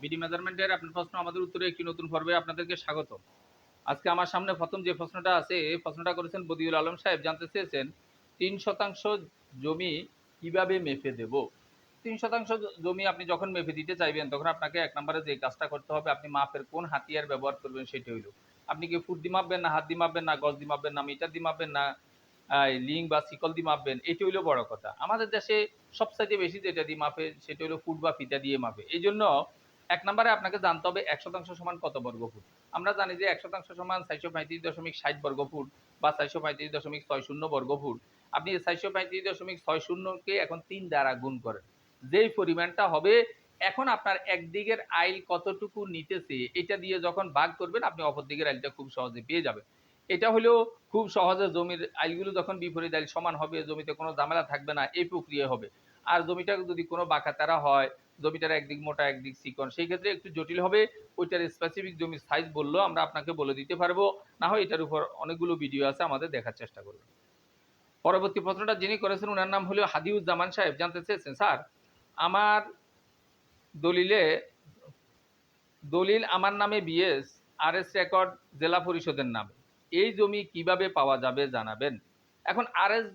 BD মেজারমেন্টের আপনার প্রশ্ন, আমাদের উত্তরে একটি নতুন পর্বে আপনাদেরকে স্বাগত। আজকে আমার সামনে প্রথম যে প্রশ্নটা আছে, এই প্রশ্নটা করেছেন বদিউল আলম সাহেব। জানতে চেয়েছেন, তিন শতাংশ জমি কীভাবে মেপে দেব? তিন শতাংশ জমি আপনি যখন মেপে দিতে চাইবেন, তখন আপনাকে এক নম্বরে যে কাজটা করতে হবে, আপনি মাপের কোন হাতিয়ার ব্যবহার করবেন সেটি হইল। আপনি কি ফুট দিয়ে মাপবেন না হাত দিয়ে মাপবেন না গজ দিয়ে মাপবেন না মিটার দিয়ে মাপবেন না লিং বা শিকল দিয়ে মাপবেন, এটি হইল বড় কথা। আমাদের দেশে সবচাইতে বেশি যেটা দিয়ে মাপে, সেটা হলো ফুট বা ফিতা দিয়ে মাপে। এই জন্য এক নম্বরে আপনাকে জানতে হবে এক শতাংশ সমান কত বর্গ ফুট আমরা জানি যে এক শতাংশ সমান চারশো পঁয়ত্রিশ দশমিক ষাট বর্গ ফুট বা চারশো পঁয়ত্রিশ দশমিক ছয় শূন্য বর্গ ফুট আপনি চারশো পঁয়ত্রিশ দশমিক ছয় শূন্যকে এখন তিন দ্বারা গুণ করেন। যেই পরিমাণটা হবে, এখন আপনার একদিকের আইল কতটুকু নিতেছে, এটা দিয়ে যখন ভাগ করবেন, আপনি অপর দিকের আইলটা খুব সহজে পেয়ে যাবেন। এটা হলেও খুব সহজে জমির আইলগুলো যখন বিপরীত আইল সমান হবে, জমিতে কোনো ঝামেলা থাকবে না, এই প্রক্রিয়া হবে। আর জমিটা যদি কোনো বাঁকাতারা হয়, জমিটার একদিক মোটা, একদিক চিকন, সেই ক্ষেত্রে একটু জটিল হবে। ওইটার স্পেসিফিক জমির সাইজ বললেও আমরা আপনাকে বলে দিতে পারব। না হয় এটার উপর অনেকগুলো ভিডিও আছে, আমাদের দেখার চেষ্টা করবেন পরবর্তী প্রশ্নটা যিনি করেছেন ওনার নাম হলো হাদিউজ্জামান সাহেব। জানতে চেয়েছেন, স্যার? আমার দলিলে, দলিল আমার নামে বিএস আর এস রেকর্ড জেলা পরিষদের নামে। এই জমি কীভাবে পাওয়া যাবে জানাবেন। এখন আর এস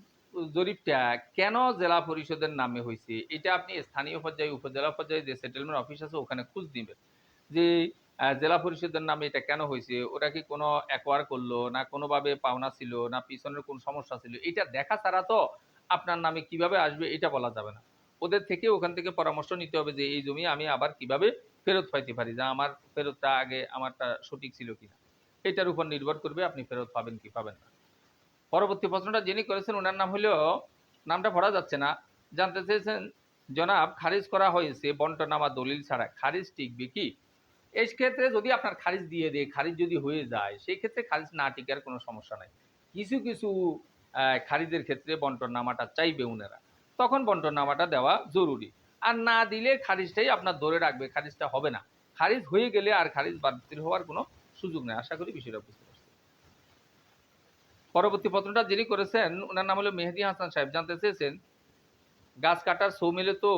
জরিপটা কেন জেলা পরিষদের নামে হয়েছে, এটা আপনি স্থানীয় পর্যায়ে, উপজেলা পর্যায়ে যে সেটেলমেন্ট অফিস আছে ওখানে খোঁজ দিবেন যে জেলা পরিষদের নামে এটা কেন হয়েছে, ওরা কি কোনো অ্যাকোয়ার করল, না কোনোভাবে পাওনা ছিল, না পিছনের কোনো সমস্যা ছিল, এটা দেখা ছাড়া তো আপনার নামে কীভাবে আসবে এটা বলা যাবে না। ওদের থেকে ওখান থেকে পরামর্শ নিতে হবে যে, এই জমি আমি আবার কীভাবে ফেরত পাইতে পারি, যা আমার ফেরতটা আগে আমারটা সঠিক ছিল কিনা। এটার উপর নির্ভর করবে আপনি ফেরত পাবেন কি পাবেন না। পরবর্তী প্রশ্নটা যিনি করেছেন ওনার নাম হলো, নামটা পড়া যাচ্ছে না, জানতে চেয়েছেন, জনাব খারিজ করা হয়েছে বন্টনামা দলিল ছাড়া। খারিজ টিকবে কি? এই ক্ষেত্রে যদি আপনার খারিজ দিয়ে দেয়, খারিজ যদি হয়ে যায়, সেই ক্ষেত্রে খারিজ না টিকার কোনো সমস্যা নাই। কিছু কিছু খারিজের ক্ষেত্রে বন্টনামাটা চাইবে উনারা। তখন বন্টনামাটা দেওয়া জরুরি। আর না দিলে খারিজটাই আপনার ধরে রাখবে, খারিজটা হবে না। খারিজ হয়ে গেলে আর খারিজ বাতিল হওয়ার কোনো সুযোগ নেই, আশা করি বিষয়টা বুঝতে পারছি। পরবর্তী পত্রটা যিনি করেছেন ওনার নাম হলো মেহেদি হাসান সাহেব। জানতে চেয়েছেন, গাছ কাটার সৌমিলে তো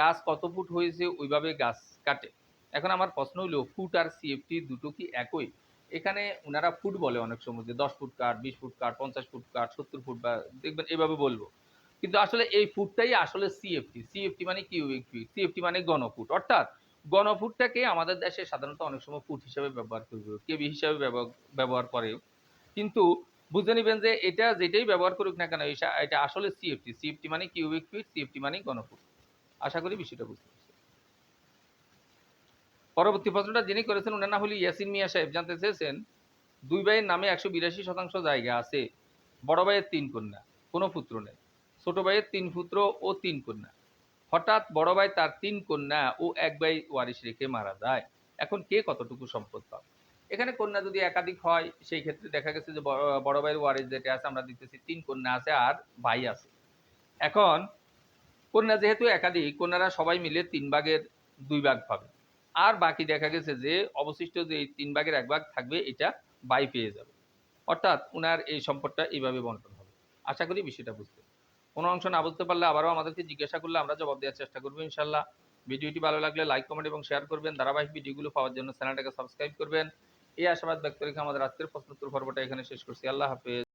গাছ কত ফুট হয়েছে, ওইভাবে গাছ কাটে। এখন আমার প্রশ্ন হলো ফুট আর সিএফটি দুটো কি একই? এখানে ওনারা ফুট বলে অনেক সময়, যে দশ ফুট কাঠ, বিশ ফুট কাঠ, পঞ্চাশ ফুট কাঠ, সত্তর ফুট বা, দেখবেন এভাবে বলব। কিন্তু আসলে এই ফুটটাই আসলে সিএফটি। সিএফটি মানে ফিট সিএফটি মানে গণফুট অর্থাৎ গণফুটটাকে আমাদের দেশে সাধারণত অনেক সময় ফুট হিসাবে ব্যবহার করবে কেবি হিসাবে ব্যবহার- করে। কিন্তু বুঝে নেবেন যে এটা যেটাই ব্যবহার করুক না কেন, এটা আসলে সিএফটি সিএফটি মানে কিউবিক ফিট সিএফটি মানে গণফুট আশা করি বিষয়টা বুঝতে পারছি পরবর্তী প্রশ্নটা যিনি করেছেন ওনার নাম হলো ইয়াসিন মিয়া সাহেব। জানতে চেয়েছেন, দুই ভাইয়ের নামে একশো বিরাশি শতাংশ জায়গা আছে, বড় ভাইয়ের তিন কন্যা, কোনো পুত্র নেই। ছোট ভাইয়ের তিন পুত্র ও তিন কন্যা। হঠাৎ বড় ভাই তার তিন কন্যা ও এক ভাই ওয়ারিশ রেখে মারা যায়। এখন কে কতটুকু সম্পদ পাবে? এখানে কন্যা যদি একাধিক হয়, সেই ক্ষেত্রে দেখা গেছে যে বড় ভাইয়ের ওয়ারিশ যেটা আছে, আমরা দিতেছি তিন কন্যা আছে আর ভাই আছে। এখন কন্যা যেহেতু একাধিক, কন্যারা সবাই মিলে তিন ভাগের দুই ভাগ পাবে। আর বাকি দেখা গেছে যে অবশিষ্ট যে তিন ভাগের এক ভাগ থাকবে, এটা বাই পেয়ে যাবে। অর্থাৎ ওনার এই সম্পদটা এইভাবে বন্টন হবে। আশা করি বিষয়টা বুঝতে কোনো অংশ না বুঝতে পারলে আবারও আমাদেরকে জিজ্ঞাসা করলে আমরা জবাব দেওয়ার চেষ্টা করব, ইনশাল্লাহ। ভিডিওটি ভালো লাগলে লাইক, কমেন্ট এবং শেয়ার করবেন। ধারাবাহিক ভিডিওগুলো পাওয়ার জন্য চ্যানেলটাকে সাবস্ক্রাইব করবেন। এই আশাবাদ ব্যক্ত রেখে আমাদের আজকের প্রশ্নোত্তর পর্বটা এখানে শেষ করছি। আল্লাহ হাফেজ।